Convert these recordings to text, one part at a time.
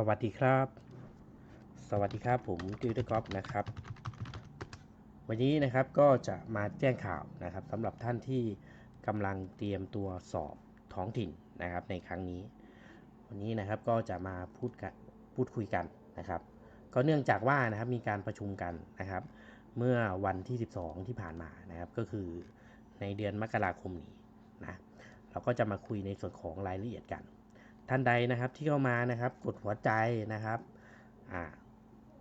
สวัสดีครับ สวัสดีครับผมติวเตอร์กอฟนะครับ วันนี้นะครับก็จะมาแจ้งข่าวนะครับสำหรับท่านที่กำลังเตรียมตัวสอบท้องถิ่นนะครับในครั้งนี้ วันนี้นะครับก็จะมาพูดกันพูดคุยกันนะครับ ก็เนื่องจากว่านะครับมีการประชุมกันนะครับ เมื่อวันที่ 12 ที่ผ่านมานะครับก็คือในเดือนมกราคมนี้นะเราก็จะมาคุยในส่วนของรายละเอียดกัน ท่านใดนะครับที่เข้ามานะครับ กดหัวใจนะครับอ่า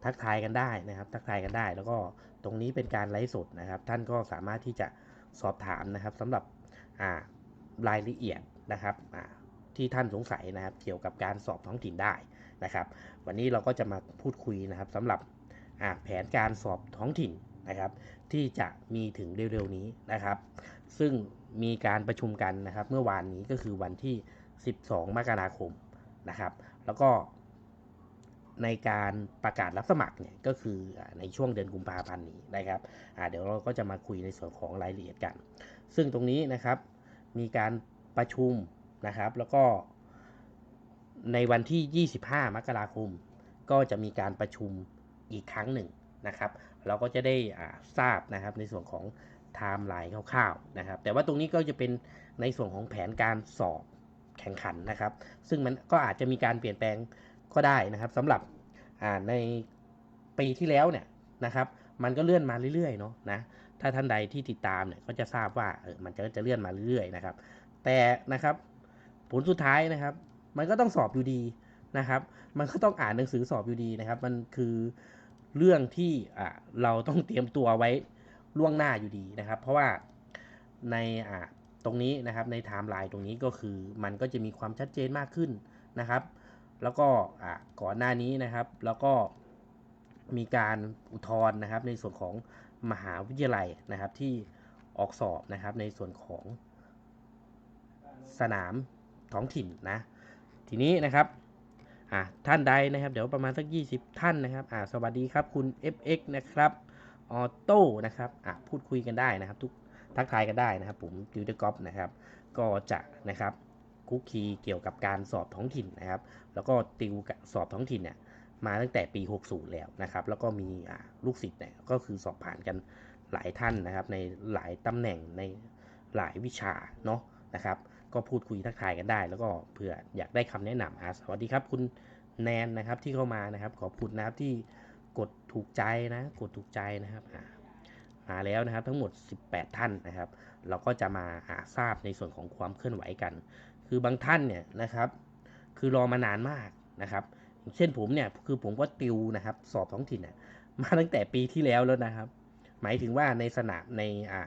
ทักทายกันได้นะครับ ทักทายกันได้ แล้วก็ตรงนี้เป็นการไลฟ์สดนะครับ ท่านก็สามารถที่จะสอบถามนะครับสำหรับอ่ารายละเอียดนะครับอ่าที่ท่านสงสัยนะครับ เกี่ยวกับการสอบท้องถิ่นได้นะครับ วันนี้เราก็จะมาพูดคุยนะครับสำหรับแผนการสอบท้องถิ่นนะครับ ที่จะมีถึงเร็วๆนี้นะครับ ซึ่งมีการประชุมกันนะครับ เมื่อวานนี้ก็คือวันที่ 12 มกราคมนะครับ แล้วก็ในการประกาศรับสมัครเนี่ยก็คือในช่วงเดือนกุมภาพันธ์นี้นะครับเดี๋ยวเราก็จะมาคุยในส่วนของรายละเอียดกัน ซึ่งตรงนี้นะครับมีการประชุมนะครับ แล้วก็ในวันที่ 25 มกราคม ก็จะมีการประชุมอีกครั้งหนึ่งนะครับ เราก็จะได้ทราบนะครับในส่วนของไทม์ไลน์คร่าวๆนะครับ แต่ว่าตรงนี้ก็จะเป็นในส่วนของแผนการสอบ แข่งขันนะครับ ซึ่งมันก็อาจจะมีการเปลี่ยนแปลงก็ได้นะครับสำหรับในปีที่แล้วเนี่ยนะครับมันก็เลื่อนมาเรื่อยๆเนาะนะถ้าท่านใดที่ติดตามเนี่ยก็จะทราบว่าเออมันจะจะเลื่อนมาเรื่อยๆนะครับ แต่นะครับผลสุดท้ายนะครับ มันก็ต้องสอบอยู่ดีนะครับ มันก็ต้องอ่านหนังสือสอบอยู่ดีนะครับ มันคือเรื่องที่อ่าเราต้องเตรียมตัวไว้ล่วงหน้าอยู่ดีนะครับ เพราะว่าในอ่า ตรงนี้นะครับในไทม์ไลน์ตรงนี้ก็คือมันก็จะมีความชัดเจนมากขึ้นนะครับ แล้วก็ก่อนหน้านี้นะครับแล้วก็มีการอุทธรณ์นะครับ ในส่วนของมหาวิทยาลัยนะครับที่ออกสอบนะครับในส่วนของสนามท้องถิ่นนะ ทีนี้นะครับอ่าท่านใดนะครับ เดี๋ยวประมาณสัก 20 ท่านนะครับอ่าสวัสดีครับคุณ FX นะครับออโต้นะครับอ่าพูดคุยกันได้นะครับทุก ทักทายกันได้นะครับ ผมดิวเดอร์กอฟนะครับ ก็จะนะครับคุกคีเกี่ยวกับการสอบท้องถิ่นนะครับ แล้วก็ติวสอบท้องถิ่นเนี่ยมาตั้งแต่ปี 60 แล้วนะครับ แล้วก็มีลูกศิษย์เนี่ยก็คือสอบผ่านกันหลายท่านนะครับ ในหลายตำแหน่งในหลายวิชาเนาะนะครับ ก็พูดคุยทักทายกันได้ แล้วก็เผื่ออยากได้คำแนะนำอ่าสวัสดีครับคุณแนนนะครับที่เข้ามานะครับ ขอบคุณนะครับที่กดถูกใจนะ กดถูกใจนะครับอ่า มาแล้วนะครับ ทั้งหมด 18 ท่านนะครับ เราก็จะมาหาทราบในส่วนของความเคลื่อนไหวกัน คือบางท่านเนี่ยนะครับ คือรอมานานมากนะครับ เช่นผมเนี่ยคือผมก็ติวนะครับ สอบท้องถิ่นเนี่ยมาตั้งแต่ปีที่แล้วแล้วนะครับ หมายถึงว่าในสนามในอ่า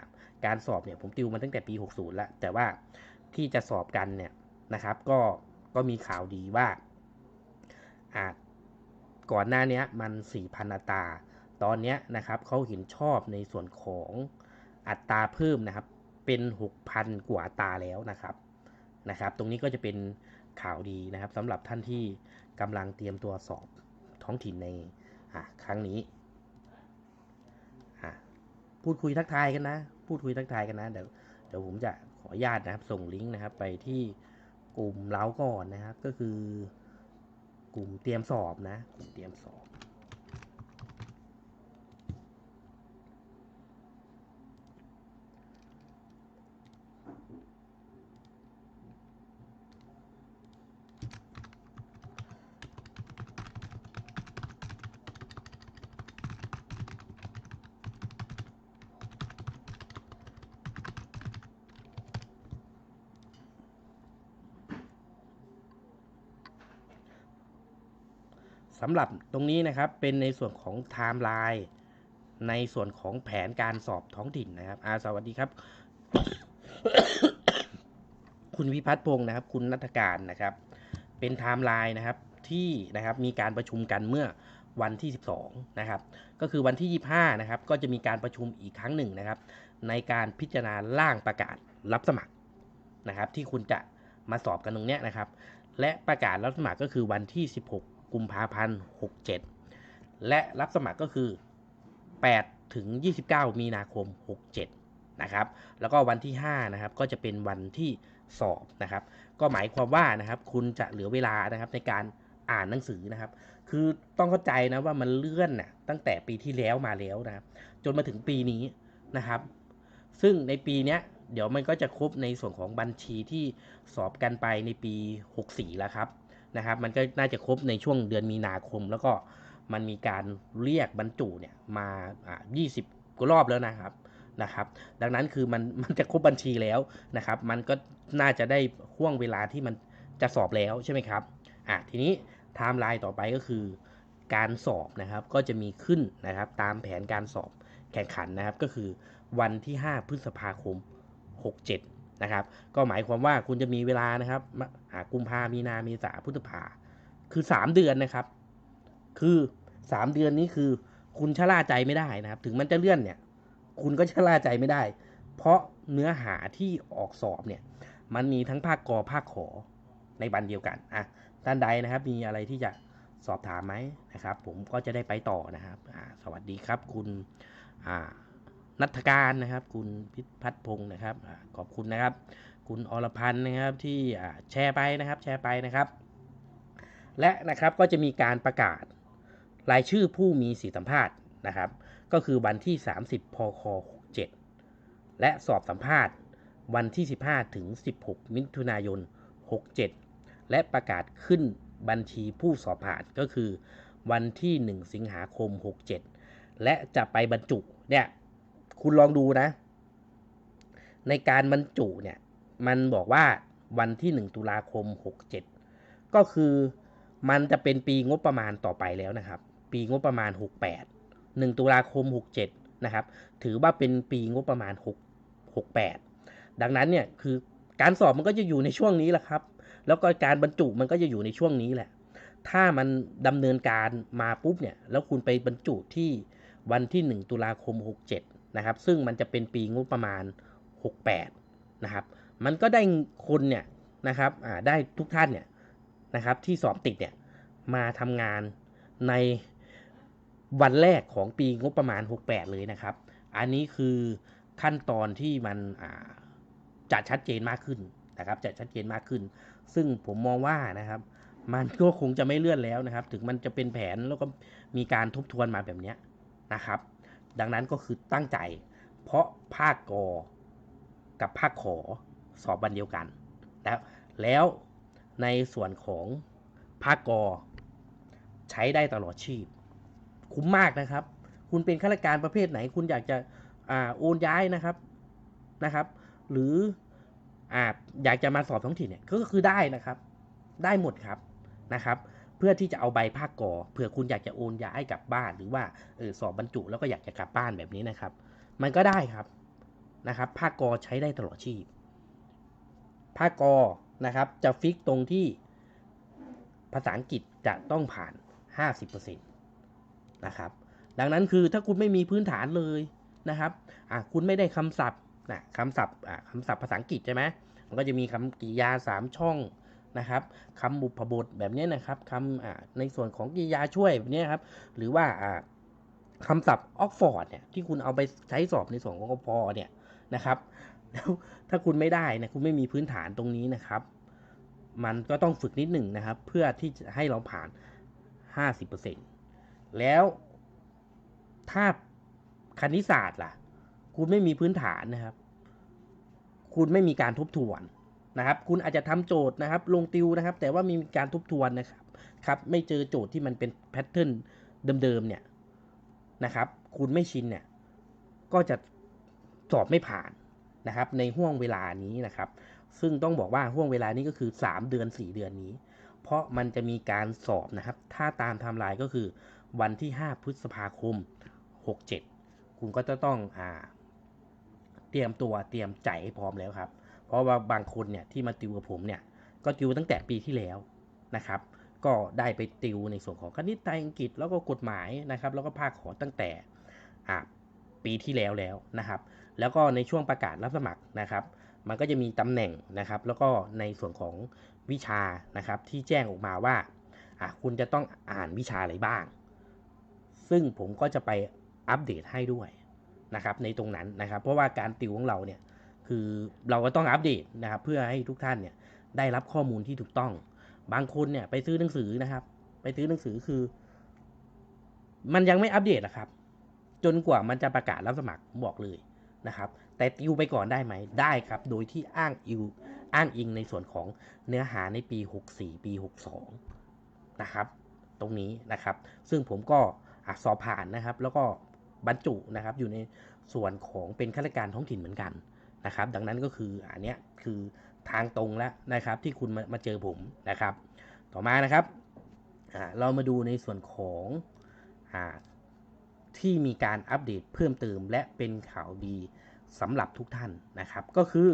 การสอบเนี่ยผมติวมาตั้งแต่ปี 60แล้วแต่ว่าที่จะสอบกันเนี่ยนะครับ ก็ก็มีข่าวดีว่าอ่าก่อนหน้านี้มัน 4,000อัตรา ตอนนี้นะครับเขาเห็นชอบในส่วนของอัตราเพิ่มนะครับ เป็น 6,000 กว่าอัตราแล้วนะครับนะครับ ตรงนี้ก็จะเป็นข่าวดีนะครับสำหรับท่านที่กำลังเตรียมตัวสอบท้องถิ่นในครั้งนี้อะพูดคุยทักทายกันนะ พูดคุยทักทายกันนะ เดี๋ยวเดี๋ยวผมจะขออนุญาตนะครับ ส่งลิงก์นะครับ ไปที่กลุ่มเล้าก่อนนะครับ ก็คือกลุ่มเตรียมสอบนะกลุ่มเตรียมสอบ สำหรับตรงนี้นะครับเป็นในส่วนของไทม์ไลน์ในส่วนของแผนการสอบท้องถิ่นนะครับอาสวัสดีครับ คุณวิพัฒน์พงศ์นะครับ คุณนัฐการนะครับ เป็นไทม์ไลน์นะครับที่นะครับมีการประชุมกันเมื่อวันที่ 12 นะครับ ก็คือวันที่ 25 นะครับ ก็จะมีการประชุมอีกครั้งหนึ่งนะครับ ในการพิจารณาร่างประกาศรับสมัครนะครับ ที่คุณจะมาสอบกันตรงเนี้ยนะครับ และประกาศรับสมัครก็คือวันที่ 16 กุมภาพันธ์ 67 และรับสมัครก็คือ 8 ถึง 29 มีนาคม 67 นะครับ แล้วก็วันที่ 5 นะครับ ก็จะเป็นวันที่สอบนะครับ ก็หมายความว่านะครับ คุณจะเหลือเวลานะครับในการอ่านหนังสือนะครับ คือต้องเข้าใจนะว่ามันเลื่อนน่ะตั้งแต่ปีที่แล้วมาแล้วนะครับ จนมาถึงปีนี้นะครับ ซึ่งในปีเนี้ยเดี๋ยวมันก็จะครบในส่วนของบัญชีที่สอบกันไปในปี 64 แล้วครับ นะครับ มันก็น่าจะครบในช่วงเดือนมีนาคม แล้วก็มันมีการเรียกบรรจุเนี่ยมาอ่า20กว่ารอบแล้วนะครับนะครับ ดังนั้นคือมันมันจะครบบัญชีแล้วนะครับ มันก็น่าจะได้ห่วงเวลาที่มันจะสอบแล้วใช่ไหมครับอะทีนี้ไทม์ไลน์ต่อไปก็คือการสอบนะครับก็จะมีขึ้นนะครับตามแผนการสอบแข่งขันนะครับก็คือวันที่ 5 พฤษภาคม 67 นะครับ ก็หมายความว่าคุณจะมีเวลานะครับมะอ่ากุมภามีนาเมษาพฤษภาคือ 3 เดือนนะครับ คือ 3 เดือนนี้คือ คุณชะล่าใจไม่ได้นะครับ ถึงมันจะเลื่อนเนี่ย คุณก็ชะล่าใจไม่ได้ เพราะเนื้อหาที่ออกสอบเนี่ย มันมีทั้งภาคกอภาคขอในวันเดียวกันอะท่านใดนะครับ มีอะไรที่จะสอบถามไหมนะครับ ผมก็จะได้ไปต่อนะครับ สวัสดีครับคุณอ่า นัทการนะครับ คุณพิพัฒน์พงศ์นะครับขอบคุณนะครับ คุณอรพันธ์นะครับที่แชร์ไปนะครับ แชร์ไปนะครับ และนะครับก็จะมีการประกาศรายชื่อผู้มีสิทธิสัมภาษณ์นะครับ ก็คือวันที่ 30พค67และสอบสัมภาษณ์วันที่ 15 ถึง 16 มิถุนายน 67 และประกาศขึ้นบัญชีผู้สอบผ่านก็คือวันที่ 1 สิงหาคม 67 และจะไปบรรจุเนี่ย คุณลองดูนะ ในการบรรจุเนี่ย มันบอกว่าวันที่ 1 ตุลาคม 67 ก็คือมันจะเป็นปีงบประมาณต่อไปแล้วนะครับ ปีงบประมาณ 68 1 ตุลาคม 67 นะครับ ถือว่าเป็นปีงบประมาณ 6 68 ดังนั้นเนี่ยคือการสอบมันก็จะอยู่ในช่วงนี้แหละครับ แล้วก็การบรรจุมันก็จะอยู่ในช่วงนี้แหละ ถ้ามันดำเนินการมาปุ๊บเนี่ย แล้วคุณไปบรรจุที่วันที่ 1 ตุลาคม 67 นะครับ ซึ่งมันจะเป็นปีงบประมาณ 68 นะครับ มันก็ได้คนเนี่ยนะครับได้ทุกท่านเนี่ยนะครับที่สอบติดเนี่ยมาทำงานในวันแรกของปีงบประมาณ 68 เลยนะครับ อันนี้คือขั้นตอนที่มันจะชัดเจนมากขึ้นนะครับ จะชัดเจนมากขึ้น ซึ่งผมมองว่านะครับ มันก็คงจะไม่เลื่อนแล้วนะครับ ถึงมันจะเป็นแผนแล้วก็มีการทบทวนมาแบบนี้นะครับ ดังนั้นก็คือตั้งใจ เพราะภาคกอกับภาคขอสอบวันเดียวกันแล้วแล้วในส่วนของภาคกอใช้ได้ตลอดชีพ คุ้มมากนะครับ คุณเป็นข้าราชการประเภทไหน คุณอยากจะอ่าโอนย้ายนะครับนะครับ หรืออ่าอยากจะมาสอบท้องถิ่นเนี่ยก็คือได้นะครับ ได้หมดครับนะครับ เพื่อที่จะเอาใบภาคกอเผื่อคุณอยากจะโอนย้ายกลับบ้านหรือว่าเออสอบบรรจุแล้วก็อยากจะกลับบ้านแบบนี้นะครับ มันก็ได้ครับนะครับ ภาคกอใช้ได้ตลอดชีพ ภาคกอนะครับ จะฟิกตรงที่ภาษาอังกฤษจะต้องผ่าน 50%นะครับ ดังนั้นคือถ้าคุณไม่มีพื้นฐานเลยนะครับอะคุณไม่ได้คำศัพท์นะคำศัพท์อะคำศัพท์ภาษาอังกฤษใช่ไหมมันก็จะมีคำกริยา 3 ช่อง นะครับคำบุพบทแบบนี้นะครับคำในส่วนของกริยาช่วยแบบนี้ครับ หรือว่าคำศัพท์ออกฟอร์ดเนี่ยที่คุณเอาไปใช้สอบในส่วนของกพเนี่ยนะครับแล้วถ้าคุณไม่ได้นะคุณไม่มีพื้นฐานตรงนี้นะครับ มันก็ต้องฝึกนิดหนึ่งนะครับ เพื่อที่จะให้เราผ่าน 50%แล้วถ้าคณิตศาสตร์ล่ะ คุณไม่มีพื้นฐานนะครับ คุณไม่มีการทบทวน นะครับ คุณอาจจะทำโจทย์นะครับ ลงติวนะครับ แต่ว่ามีการทบทวนนะครับครับ ไม่เจอโจทย์ที่มันเป็นแพทเทิร์นเดิมๆเนี่ยนะครับ คุณไม่ชินเนี่ย ก็จะสอบไม่ผ่านนะครับ ในห่วงเวลานี้นะครับ ซึ่งต้องบอกว่าห่วงเวลานี้ก็คือ 3 เดือน 4 เดือนนี้ เพราะมันจะมีการสอบนะครับ ถ้าตามไทม์ไลน์ก็คือวันที่ 5 พฤษภาคม 67 คุณก็จะต้องอ่าเตรียมตัวเตรียมใจให้พร้อมแล้วครับ เพราะว่าบางคนเนี่ยที่มาติวกับผมเนี่ยก็ติวตั้งแต่ปีที่แล้วนะครับ ก็ได้ไปติวในส่วนของคณิตไทยอังกฤษแล้วก็กฎหมายนะครับ แล้วก็ภาคขอตั้งแต่ปีที่แล้วแล้วนะครับ แล้วก็ในช่วงประกาศรับสมัครนะครับ มันก็จะมีตำแหน่งนะครับ แล้วก็ในส่วนของวิชานะครับที่แจ้งออกมาว่าคุณจะต้องอ่านวิชาอะไรบ้าง ซึ่งผมก็จะไปอัปเดตให้ด้วยนะครับในตรงนั้นนะครับ เพราะว่าการติวของเราเนี่ย คือเราก็ต้องอัปเดตนะครับเพื่อให้ทุกท่านเนี่ยได้รับข้อมูลที่ถูกต้อง บางคนเนี่ยไปซื้อหนังสือนะครับ ไปซื้อหนังสือคือ มันยังไม่อัปเดตนะครับ จนกว่ามันจะประกาศรับสมัครบอกเลยนะครับ แต่ติวไปก่อนได้ไหมได้ครับ โดยที่อ้างอิวอ้างอิงในส่วนของเนื้อหาในปี 64 ปี 62 นะครับ ตรงนี้นะครับ ซึ่งผมก็อสอบผ่านนะครับ แล้วก็บรรจุนะครับอยู่ในส่วนของเป็นข้าราชการท้องถิ่นเหมือนกัน นะครับ ดังนั้นก็คืออันเนี้ยคือทางตรงแล้วนะครับ ที่คุณมามาเจอผมนะครับ ต่อมานะครับเรามาดูในส่วนของอที่มีการอัปเดตเพิ่มเติมและเป็นข่าวดีสำหรับทุกท่านนะครับ ก็คือ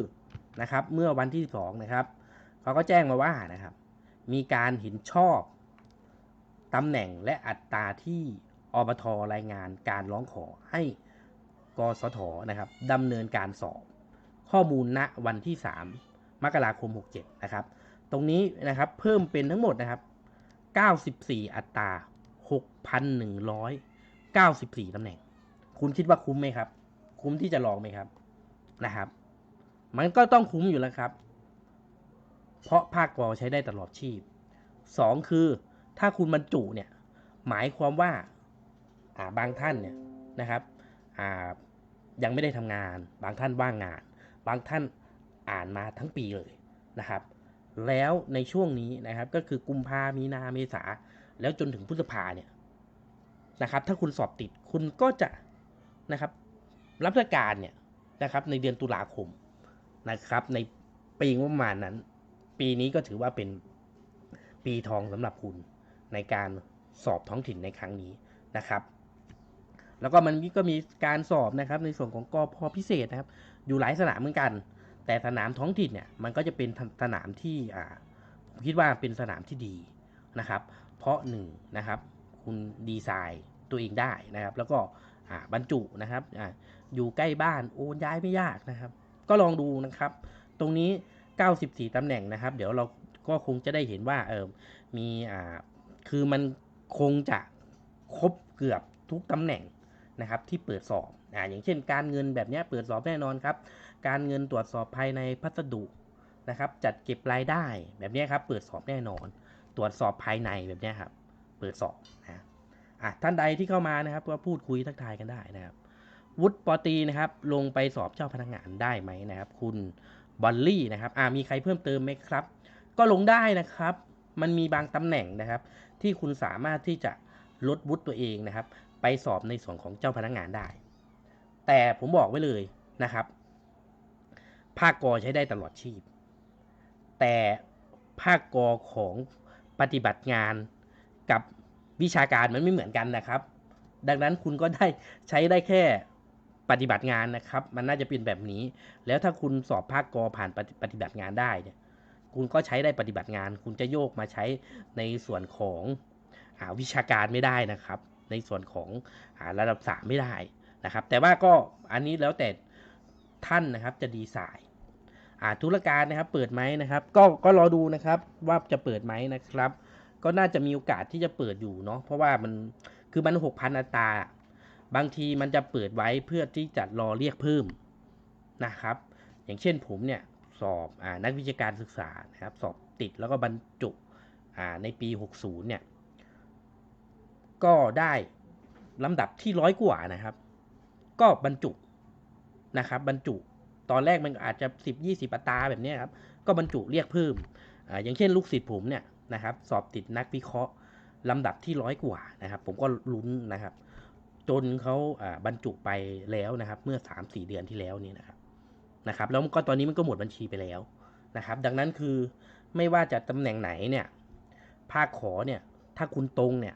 นะครับเมื่อวันที่ 12 นะครับเขาก็แจ้งมาว่านะครับ มีการเห็นชอบตำแหน่งและอัตราที่อบทรายงานการร้องขอให้กสทนะครับดำเนินการสอบ ข้อมูลณวันที่ 3 มกราคม 67 นะครับ ตรงนี้นะครับเพิ่มเป็นทั้งหมดนะครับ 94 อัตรา 6,194 ตำแหน่ง คุณคิดว่าคุ้มไหมครับ คุ้มที่จะลองไหมครับนะครับ มันก็ต้องคุ้มอยู่แล้วครับ เพราะภาคกอใช้ได้ตลอดชีพสองคือถ้าคุณบรรจุเนี่ยหมายความว่าาบางท่านเนี่ยนะครับอ่ายังไม่ได้ทำงาน บางท่านว่างงาน บางท่านอ่านมาทั้งปีเลยนะครับ แล้วในช่วงนี้นะครับก็คือกุมภามีนาเมษา แล้วจนถึงพฤษภาเนี่ยนะครับ ถ้าคุณสอบติดคุณก็จะนะครับ รับราชการเนี่ยนะครับ ในเดือนตุลาคมนะครับ ในปีงบประมาณนั้น ปีนี้ก็ถือว่าเป็นปีทองสำหรับคุณในการสอบท้องถิ่นในครั้งนี้นะครับ แล้วก็มันก็มีการสอบนะครับในส่วนของกอพพิเศษนะครับ อยู่หลายสนามเหมือนกัน แต่สนามท้องถิ่นเนี่ยมันก็จะเป็นสนามที่ผมคิดว่าเป็นสนามที่ดีนะครับ เพราะหนึ่งนะครับคุณดีไซน์ตัวเองได้นะครับ แล้วก็บรรจุนะครับออยู่ใกล้บ้านโอนย้ายไม่ยากนะครับ ก็ลองดูนะครับ ตรงนี้ 94ตำแหน่งนะครับ เดี๋ยวเราก็คงจะได้เห็นว่าเออมีอ่าคือมันคงจะครบเกือบทุกตำแหน่งนะครับที่เปิดสอบ อ่าอย่างเช่นการเงินแบบนี้เปิดสอบแน่นอนครับ การเงินตรวจสอบภายในพัสดุนะครับ จัดเก็บรายได้แบบนี้ครับ เปิดสอบแน่นอน ตรวจสอบภายในแบบนี้ครับ เปิดสอบนะอะท่านใดที่เข้ามานะครับก็พูดคุยทักทายกันได้นะครับ วุฒิปอตีนะครับ ลงไปสอบเจ้าพนักงานได้ไหมนะครับ คุณบอลลี่นะครับอ่ามีใครเพิ่มเติมไหมครับ ก็ลงได้นะครับ มันมีบางตำแหน่งนะครับ ที่คุณสามารถที่จะลดวุฒิตัวเองนะครับ ไปสอบในส่วนของเจ้าพนักงานได้ แต่ผมบอกไว้เลยนะครับ ภาคกอใช้ได้ตลอดชีพ แต่ภาคกอของปฏิบัติงานกับวิชาการมันไม่เหมือนกันนะครับ ดังนั้นคุณก็ได้ใช้ได้แค่ปฏิบัติงานนะครับ มันน่าจะเป็นแบบนี้ แล้วถ้าคุณสอบภาคกอผ่านปฏิปฏิบัติงานได้เนี่ยคุณก็ใช้ได้ปฏิบัติงาน คุณจะโยกมาใช้ในส่วนของอาวิชาการไม่ได้นะครับ ในส่วนของอาระดับสามไม่ได้ นะครับ แต่ว่าก็อันนี้แล้วแต่ท่านนะครับจะดีไซน์อ่าธุรการนะครับเปิดไหมนะครับ ก็ก็รอดูนะครับว่าจะเปิดไหมนะครับ ก็น่าจะมีโอกาสที่จะเปิดอยู่เนาะเพราะว่ามันคือมันหกพันอัตราบางทีมันจะเปิดไว้เพื่อที่จะรอเรียกเพิ่มนะครับ อย่างเช่นผมเนี่ยสอบอนักวิชาการศึกษานะครับ สอบติดแล้วก็บรรจุในปี 60 เนี่ย ก็ได้ลำดับที่ร้อยกว่านะครับ ก็บรรจุนะครับบรรจุ ตอนแรกมันอาจจะ 10 20อัตราแบบนี้ครับ ก็บรรจุเรียกเพิ่มออย่างเช่นลูกศิษย์ผมเนี่ยนะครับ สอบติดนักวิเคราะห์ลำดับที่ร้อยกว่านะครับ ผมก็ลุ้นนะครับ จนเขาอ่าบรรจุไปแล้วนะครับ เมื่อ 3-4 เดือนที่แล้วนี่นะครับนะครับ แล้วก็ตอนนี้มันก็หมดบัญชีไปแล้วนะครับ ดังนั้นคือไม่ว่าจะตำแหน่งไหนเนี่ยภาคขอเนี่ยถ้าคุณตรงเนี่ย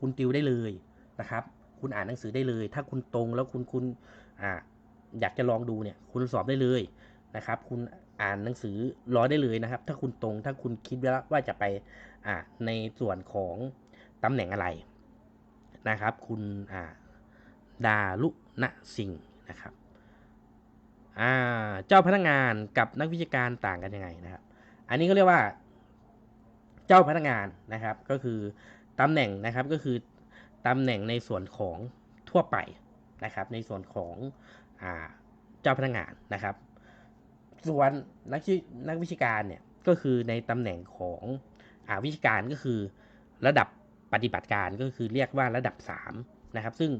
คุณติวได้เลยนะครับ คุณอ่านหนังสือได้เลย ถ้าคุณตรงแล้วคุณคุณอ่าอยากจะลองดูเนี่ย คุณสอบได้เลยนะครับ คุณอ่านหนังสือร้อยได้เลยนะครับ ถ้าคุณตรงถ้าคุณคิดแล้วว่าจะไปอ่าในส่วนของตำแหน่งอะไรนะครับ คุณอ่าดารุณสิงห์นะครับอ่าเจ้าพนักงานกับนักวิชาการต่างกันยังไงนะครับ อันนี้ก็เรียกว่า เจ้าพนักงานนะครับ ก็คือตำแหน่งนะครับก็คือ ตำแหน่งในส่วนของทั่วไปนะครับ ในส่วนของอเจ้าพนักงานนะครับ ส่วนนักวินักวิชาการเนี่ยก็คือในตำแหน่งของอวิชาการก็คือระดับปฏิบัติการก็คือเรียกว่าระดับ3นะครับ ซึ่ง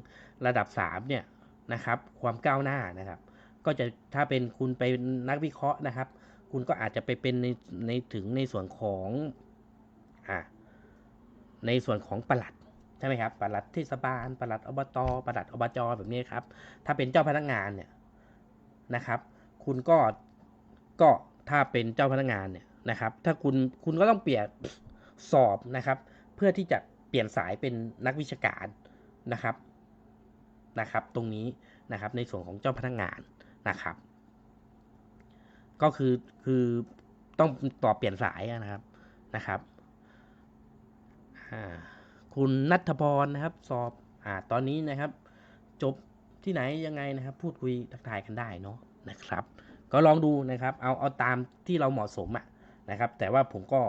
ระดับ3เนี่ยนะครับความก้าวหน้านะครับ ก็จะถ้าเป็นคุณไปนักวิเคราะห์นะครับ คุณก็อาจจะไปเป็นในในถึงในส่วนของอ่าในส่วนของประหลัด ใช่ไหมครับปลัดเทศบาลปลัดอบตปลัดอบจแบบนี้ครับ ถ้าเป็นเจ้าพนักงานเนี่ยนะครับ คุณก็ก็ถ้าเป็นเจ้าพนักงานเนี่ยนะครับ ถ้าคุณคุณก็ต้องเปลี่ยนสอบนะครับ เพื่อที่จะเปลี่ยนสายเป็นนักวิชาการนะครับนะครับ ตรงนี้นะครับในส่วนของเจ้าพนักงานนะครับ ก็คือคือต้องต่อเปลี่ยนสายนะครับนะครับอ่า คุณนัทพรนะครับ สอบอ่าตอนนี้นะครับ จบที่ไหนยังไงนะครับ พูดคุยทักทายกันได้เนาะนะครับ ก็ลองดูนะครับ เอาเอาตามที่เราเหมาะสมอะนะครับ แต่ว่าผมก็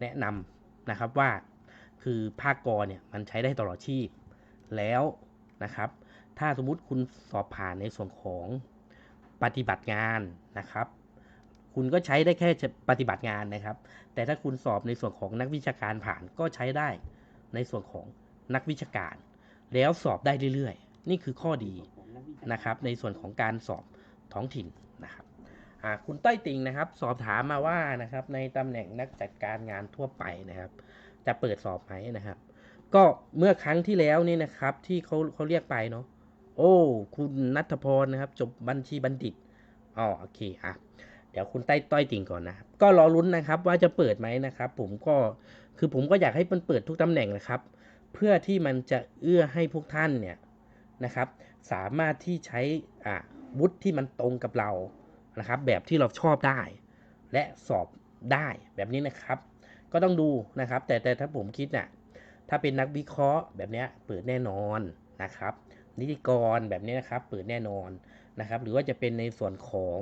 แนะนำนะครับว่าคือภาคกอเนี่ยมันใช้ได้ตลอดชีพแล้วนะครับ ถ้าสมมุติคุณสอบผ่านในส่วนของปฏิบัติงานนะครับ คุณก็ใช้ได้แค่ปฏิบัติงานนะครับ แต่ถ้าคุณสอบในส่วนของนักวิชาการผ่านก็ใช้ได้ ในส่วนของนักวิชาการ แล้วสอบได้เรื่อยๆ นี่คือข้อดีนะครับ ในส่วนของการสอบท้องถิ่นนะครับคุณต้อยติงนะครับ สอบถามมาว่านะครับ ในตำแหน่งนักจัดการงานทั่วไปนะครับ จะเปิดสอบไหมนะครับ ก็เมื่อครั้งที่แล้วนี่นะครับ ที่เขาเขาเรียกไปเนาะโอ้ คุณนัทพรนะครับ จบบัญชีบัณฑิตอ๋อโอเคอะ เดี๋ยวคุณใต้ต้อยติ่งก่อนนะครับก็รอลุ้นนะครับว่าจะเปิดไหมนะครับ ผมก็คือผมก็อยากให้มันเปิดทุกตำแหน่งนะครับ เพื่อที่มันจะเอื้อให้พวกท่านเนี่ยนะครับ สามารถที่ใช้อ่าวุฒิที่มันตรงกับเรานะครับ แบบที่เราชอบได้ และสอบได้แบบนี้นะครับ ก็ต้องดูนะครับ แต่แต่ถ้าผมคิดน่ะถ้าเป็นนักวิเคราะห์แบบนี้เปิดแน่นอนนะครับ นิติกรแบบนี้นะครับ เปิดแน่นอนนะครับ หรือว่าจะเป็นในส่วนของ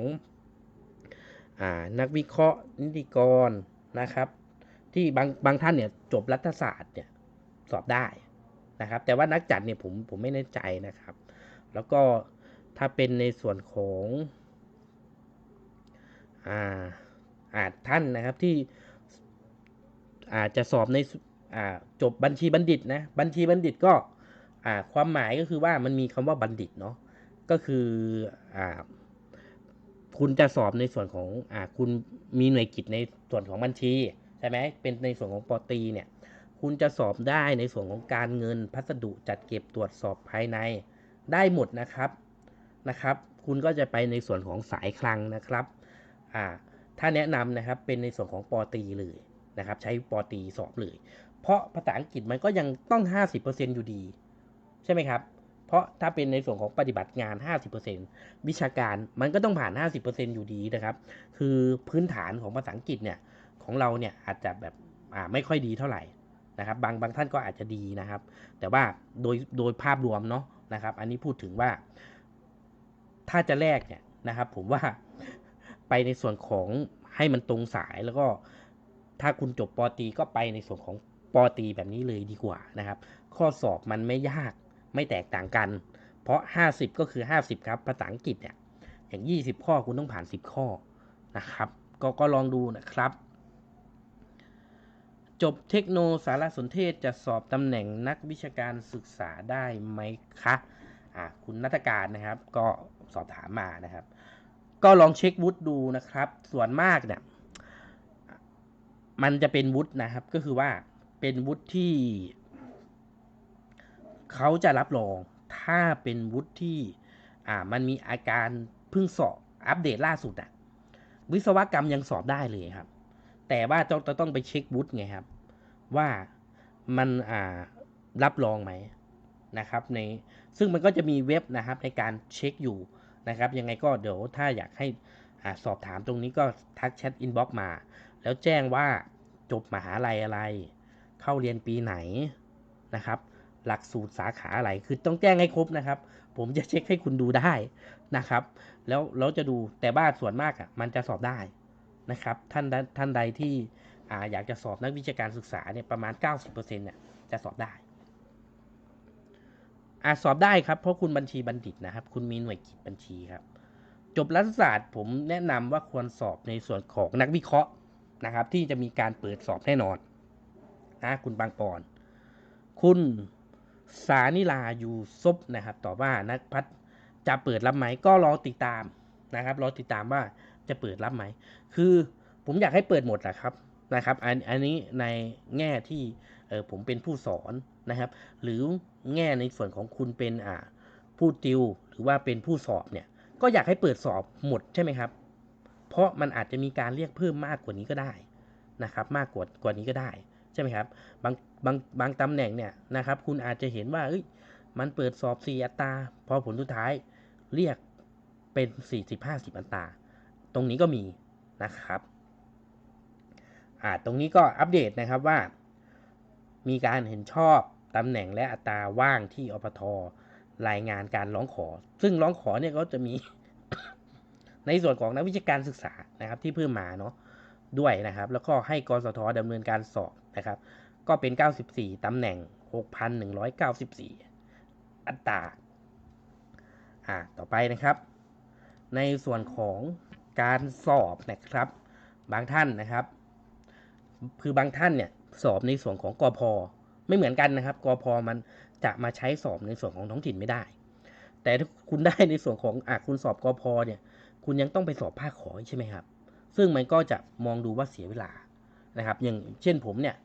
นักวิเคราะห์นิติกรนะครับ ที่บางบางท่านเนี่ยจบรัฐศาสตร์เนี่ยสอบได้นะครับ แต่ว่านักจัดเนี่ยผมผมไม่แน่ใจนะครับ แล้วก็ถ้าเป็นในส่วนของอ่าอาจท่านนะครับที่อาจจะสอบในจบบัญชีบัณฑิตนะบัญชีบัณฑิตก็ความหมายก็คือว่ามันมีคำว่าบัณฑิตเนาะก็คืออ่า คุณจะสอบในส่วนของอ่าคุณมีหน่วยกิจในส่วนของบัญชีใช่ไหมเป็นในส่วนของปอตีเนี่ยคุณจะสอบได้ในส่วนของการเงินพัสดุจัดเก็บตรวจสอบภายในได้หมดนะครับนะครับ คุณก็จะไปในส่วนของสายคลังนะครับอ่าถ้าแนะนำนะครับเป็นในส่วนของปอตีเลยนะครับ ใช้ปอตีสอบเลย เพราะภาษาอังกฤษมันก็ยังต้อง 50%อยู่ดี ใช่ไหมครับ เพราะถ้าเป็นในส่วนของปฏิบัติงาน 50%วิชาการมันก็ต้องผ่าน 50%อยู่ดีนะครับ คือพื้นฐานของภาษาอังกฤษเนี่ยของเราเนี่ยอาจจะแบบอ่าไม่ค่อยดีเท่าไหร่นะครับ บางบางท่านก็อาจจะดีนะครับ แต่ว่าโดยโดยภาพรวมเนาะนะครับ อันนี้พูดถึงว่า ถ้าจะแลกเนี่ยนะครับ ผมว่าไปในส่วนของให้มันตรงสายแล้วก็ถ้าคุณจบปอตีก็ไปในส่วนของปอตีแบบนี้เลยดีกว่านะครับ ข้อสอบมันไม่ยาก ไม่แตกต่างกัน เพราะ 50 ก็คือ 50 ครับ ภาษาอังกฤษเนี่ยอย่าง 20 ข้อคุณต้องผ่าน 10 ข้อนะครับ ก็ก็ลองดูนะครับ จบเทคโนสารสนเทศจะสอบตำแหน่งนักวิชาการศึกษาได้ไหมคะอะคุณนัฐการนะครับ ก็สอบถามมานะครับ ก็ลองเช็ควุฒิดูนะครับ ส่วนมากเนี่ยมันจะเป็นวุฒินะครับ ก็คือว่าเป็นวุฒิที่ เขาจะรับรองถ้าเป็นวุฒิที่อ่ามันมีอาการเพิ่งสอบอัปเดตล่าสุดอะวิศวกรรมยังสอบได้เลยครับ แต่ว่าจะต้องไปเช็ควุฒิไงครับ ว่ามันอ่ารับรองไหมนะครับในซึ่งมันก็จะมีเว็บนะครับในการเช็คอยู่นะครับ ยังไงก็เดี๋ยวถ้าอยากให้อสอบถามตรงนี้ก็ทักแชทอินบ็อกมา แล้วแจ้งว่าจบมหาลัยอะไร เข้าเรียนปีไหนนะครับ หลักสูตรสาขาอะไร คือต้องแจ้งให้ครบนะครับ ผมจะเช็คให้คุณดูได้นะครับ แล้วเราจะดูแต่บ้านส่วนมากอะมันจะสอบได้นะครับ ท่านท่านใดที่อ่าอยากจะสอบนักวิชาการศึกษาเนี่ยประมาณ 90%เนี่ยจะสอบได้อาสอบได้ครับ เพราะคุณบัญชีบัณฑิตนะครับ คุณมีหน่วยกิจบัญชีครับ จบรัฐศาสตร์ผมแนะนำว่าควรสอบในส่วนของนักวิเคราะห์นะครับ ที่จะมีการเปิดสอบแน่นอนนะคุณบางปอน คุณ สานิลายูซบนะครับตอบว่านักพัฒจะเปิดรับไหมก็รอติดตามนะครับ รอติดตามว่าจะเปิดรับไหม คือผมอยากให้เปิดหมดแหละครับนะครับอันอันนี้ในแง่ที่เออผมเป็นผู้สอนนะครับ หรือแง่ในส่วนของคุณเป็นอ่าผู้ติวหรือว่าเป็นผู้สอบเนี่ยก็อยากให้เปิดสอบหมดใช่ไหมครับ เพราะมันอาจจะมีการเรียกเพิ่มมากกว่านี้ก็ได้นะครับ มากกว่ากว่านี้ก็ได้ใช่ไหมครับ บาง บางบางตำแหน่งเนี่ยนะครับ คุณอาจจะเห็นว่าเอ้ยมันเปิดสอบ 4 อัตราพอผลสุดท้ายเรียกเป็น 40 50 อัตรา ตรงนี้ก็มีนะครับอ่าตรงนี้ก็อัปเดตนะครับว่า มีการเห็นชอบตำแหน่งและอัตราว่างที่อปทรายงานการร้องขอ ซึ่งร้องขอเนี่ยก็จะมี ในส่วนของนักวิชาการศึกษานะครับที่เพิ่มมาเนาะด้วยนะครับ แล้วก็ให้กสทดำเนินการสอบนะครับ ก็เป็น 94 ตำแหน่ง 6,194 อัตราอ่าต่อไปนะครับ ในส่วนของการสอบนะครับ บางท่านนะครับ คือบางท่านเนี่ยสอบในส่วนของกอพอไม่เหมือนกันนะครับกอพอมันจะมาใช้สอบในส่วนของท้องถิ่นไม่ได้ แต่ถ้าคุณได้ในส่วนของอะคุณสอบกอพอเนี่ย คุณยังต้องไปสอบภาคขอใช่ไหมครับ ซึ่งมันก็จะมองดูว่าเสียเวลานะครับ อย่างเช่นผมเนี่ย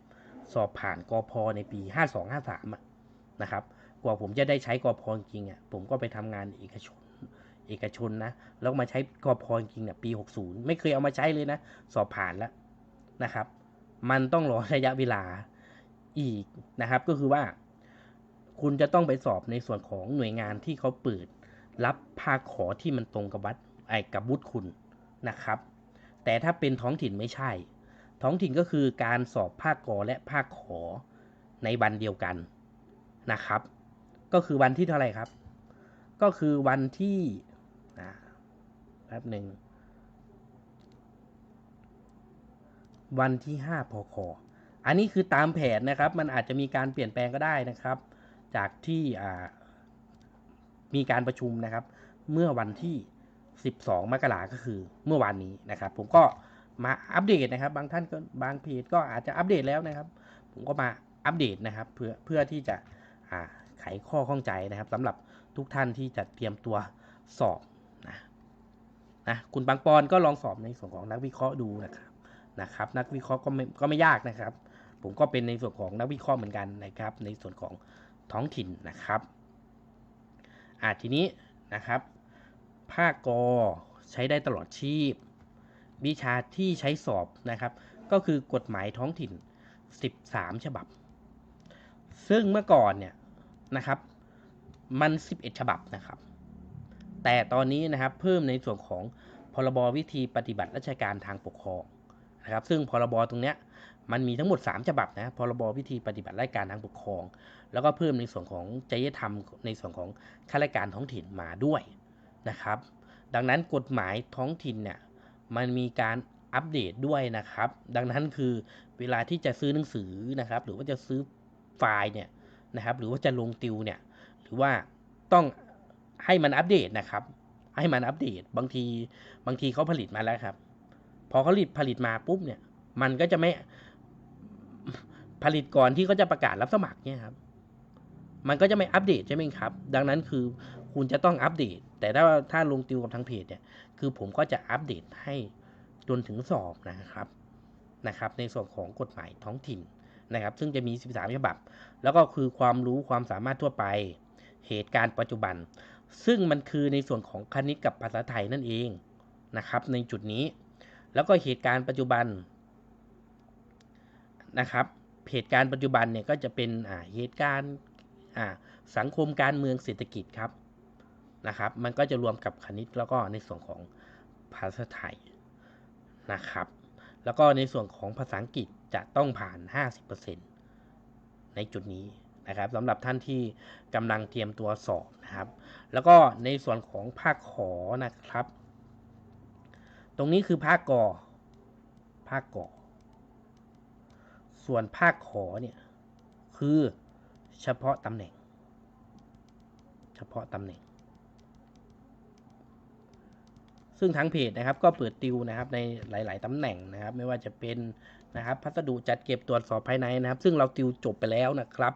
สอบผ่านกอพอในปี 52 53อะนะครับ กว่าผมจะได้ใช้กอพอจริงอะผมก็ไปทำงานเอกชน เอกชนนะ แล้วมาใช้กอพอจริงเนี่ยปี 60 ไม่เคยเอามาใช้เลยนะ สอบผ่านแล้วนะครับ มันต้องรอระยะเวลาอีกนะครับ ก็คือว่า คุณจะต้องไปสอบในส่วนของหน่วยงานที่เขาเปิด รับภาคขอที่มันตรงกับวัดไอ้กับวุฒิคุณนะครับ แต่ถ้าเป็นท้องถิ่นไม่ใช่ ท้องถิ่นก็คือการสอบภาคกอและภาคขอในวันเดียวกันนะครับ ก็คือวันที่เท่าไหร่ครับ ก็คือวันที่นะแป๊บหนึ่งวันที่5พคอันนี้คือตามแผนนะครับ มันอาจจะมีการเปลี่ยนแปลงก็ได้นะครับ จากที่มีการประชุมนะครับ เมื่อวันที่ 12 มกราก็คือเมื่อวานนี้นะครับ ผมก็ มาอัปเดตนะครับ บางท่านก็บางเพจก็อาจจะอัปเดตแล้วนะครับ ผมก็มาอัปเดตนะครับ เพื่อเพื่อที่จะไขข้อข้องใจนะครับสำหรับทุกท่านที่จะเตรียมตัวสอบนะนะคุณบางปอนก็ลองสอบในส่วนของนักวิเคราะห์ดูนะครับนะครับ นักวิเคราะห์ก็ไม่ก็ไม่ยากนะครับ ผมก็เป็นในส่วนของนักวิเคราะห์เหมือนกันนะครับ ในส่วนของท้องถิ่นนะครับอ่าทีนี้นะครับ ภาคกอใช้ได้ตลอดชีพ วิชาที่ใช้สอบนะครับ ก็คือกฎหมายท้องถิ่น 13 ฉบับ ซึ่งเมื่อก่อนเนี่ยนะครับ มัน 11 ฉบับนะครับ แต่ตอนนี้นะครับเพิ่มในส่วนของพรบวิธีปฏิบัติราชการทางปกครองนะครับ ซึ่งพรบตรงเนี้ยมันมีทั้งหมด 3 ฉบับนะ พรบวิธีปฏิบัติราชการทางปกครอง แล้วก็เพิ่มในส่วนของจริยธรรมในส่วนของข้าราชการท้องถิ่นมาด้วยนะครับ ดังนั้นกฎหมายท้องถิ่นเนี่ย มันมีการอัปเดตด้วยนะครับ ดังนั้นคือเวลาที่จะซื้อหนังสือนะครับ หรือว่าจะซื้อไฟล์เนี่ยนะครับ หรือว่าจะลงติวเนี่ย หรือว่าต้องให้มันอัปเดตนะครับ ให้มันอัปเดต บางทีบางทีเขาผลิตมาแล้วครับ พอเขาผลิตผลิตมาปุ๊บเนี่ย มันก็จะไม่ผลิตก่อนที่เขาจะประกาศรับสมัครเนี่ยครับ มันก็จะไม่อัปเดตใช่ไหมครับ ดังนั้นคือคุณจะต้องอัปเดต แต่ถ้าถ้าลงติวกับทางเพจเนี่ยคือผมก็จะอัปเดตให้จนถึงสอบนะครับนะครับ ในส่วนของกฎหมายท้องถิ่นนะครับ ซึ่งจะมี 13 ฉบับ แล้วก็คือความรู้ความสามารถทั่วไป เหตุการณ์ปัจจุบัน ซึ่งมันคือในส่วนของคณิตกับภาษาไทยนั่นเองนะครับ ในจุดนี้ แล้วก็เหตุการณ์ปัจจุบันนะครับเหตุการณ์ปัจจุบันเนี่ยก็จะเป็นอ่าเหตุการณ์อ่าสังคมการเมืองเศรษฐกิจครับ นะครับ มันก็จะรวมกับคณิตแล้วก็ในส่วนของภาษาไทยนะครับ แล้วก็ในส่วนของภาษาอังกฤษจะต้องผ่าน 50%ในจุดนี้นะครับสำหรับท่านที่กำลังเตรียมตัวสอบนะครับ แล้วก็ในส่วนของภาคขอนะครับ ตรงนี้คือภาคกอภาคกอส่วนภาคขอเนี่ยคือเฉพาะตำแหน่ง เฉพาะตำแหน่ง ซึ่งทางเพจนะครับก็เปิดติวนะครับในหลาย ๆตำแหน่งนะครับ ไม่ว่าจะเป็นนะครับพัสดุจัดเก็บตรวจสอบภายในนะครับ ซึ่งเราติวจบไปแล้วนะครับ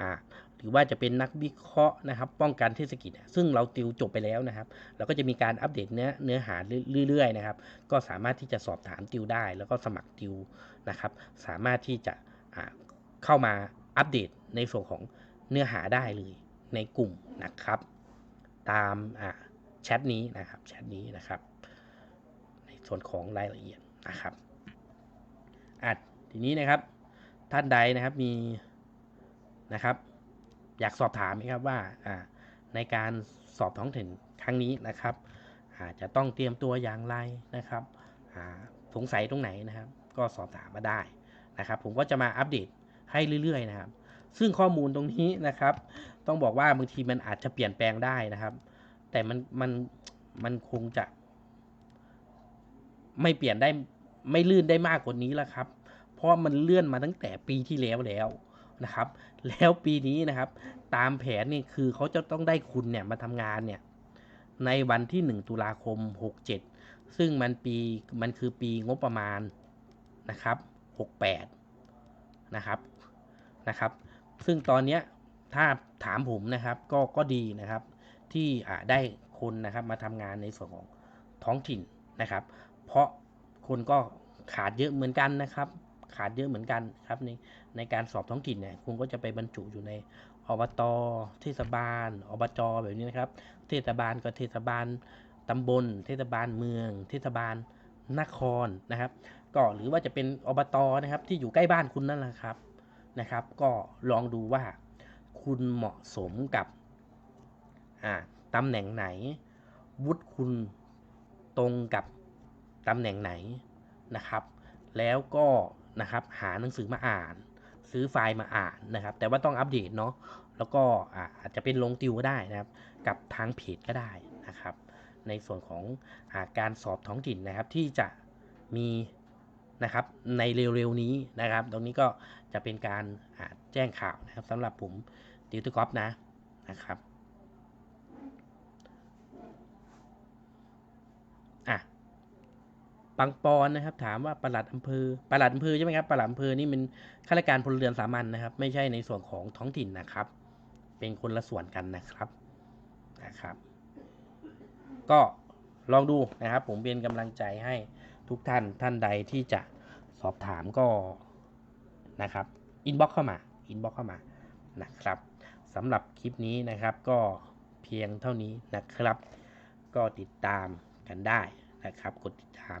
อ่าหรือว่าจะเป็นนักวิเคราะห์นะครับ ป้องกันเทศกิจ ซึ่งเราติวจบไปแล้วนะครับ เราก็จะมีการอัปเดตเนื้อเนื้อหาเรื่อยๆนะครับ ก็สามารถที่จะสอบถามติวได้ แล้วก็สมัครติวนะครับ สามารถที่จะอ่าเข้ามาอัปเดตในส่วนของเนื้อหาได้เลยในกลุ่มนะครับ ตามอ่า แชทนี้นะครับแชทนี้นะครับ ในส่วนของรายละเอียดนะครับอะทีนี้นะครับท่านใดนะครับมีนะครับ อยากสอบถามไหมครับว่าอ่าในการสอบท้องถิ่นครั้งนี้นะครับอาจจะต้องเตรียมตัวอย่างไรนะครับอ่าสงสัยตรงไหนนะครับ ก็สอบถามมาได้นะครับ ผมก็จะมาอัปเดตให้เรื่อยๆนะครับ ซึ่งข้อมูลตรงนี้นะครับ ต้องบอกว่าบางทีมันอาจจะเปลี่ยนแปลงได้นะครับ แต่มันมันมันคงจะ ไม่เปลี่ยนได้ไม่ลื่นได้มากกว่านี้แล้วครับ เพราะมันเลื่อนมาตั้งแต่ปีที่แล้วแล้วนะครับ แล้วปีนี้นะครับ ตามแผนนี่คือเขาจะต้องได้คุณเนี่ยมาทำงานเนี่ย ในวันที่ 1 ตุลาคม 67 ซึ่งมันปีมันคือปีงบประมาณนะครับ 68 นะครับนะครับ ซึ่งตอนเนี้ยถ้าถามผมนะครับ ก็ก็ดีนะครับ ที่ได้คนนะครับมาทำงานในส่วนของท้องถิ่นนะครับ เพราะคนก็ขาดเยอะเหมือนกันนะครับ ขาดเยอะเหมือนกันครับในในการสอบท้องถิ่นเนี่ยคุณก็จะไปบรรจุอยู่ในอบตเทศบาล อบจแบบนี้นะครับ เทศบาลก็เทศบาลตำบล เทศบาลเมือง เทศบาลนครนะครับ ก็หรือว่าจะเป็นอบตนะครับที่อยู่ใกล้บ้านคุณนั่นแหละครับนะครับ ก็ลองดูว่าคุณเหมาะสมกับ อ่าตำแหน่งไหน วุฒิคุณตรงกับตำแหน่งไหนนะครับ แล้วก็นะครับหาหนังสือมาอ่าน ซื้อไฟล์มาอ่านนะครับ แต่ว่าต้องอัปเดตเนาะแล้วก็อาจจะเป็นลงติวก็ได้นะครับ กับทางเพจก็ได้นะครับ ในส่วนของอาการสอบท้องถิ่นนะครับที่จะมีนะครับในเร็วๆนี้นะครับ ตรงนี้ก็จะเป็นการแจ้งข่าวนะครับสำหรับผมดิวตุกอฟนะนะครับอะ ปังปอนนะครับ ถามว่าประหลัดอำเภอประหลัดอำเภอใช่ไหมครับประหลัดอำเภอนี่เป็นข้าราชการพลเรือนสามัญนะครับ ไม่ใช่ในส่วนของท้องถิ่นนะครับ เป็นคนละส่วนกันนะครับนะครับ ก็ลองดูนะครับ ผมเป็นกำลังใจให้ทุกท่านท่านใดที่จะสอบถามก็นะครับอินบ็อกเข้ามาอินบ็อกเข้ามานะครับสำหรับคลิปนี้นะครับ ก็เพียงเท่านี้นะครับ ก็ติดตามกันได้นะครับ กดติดตาม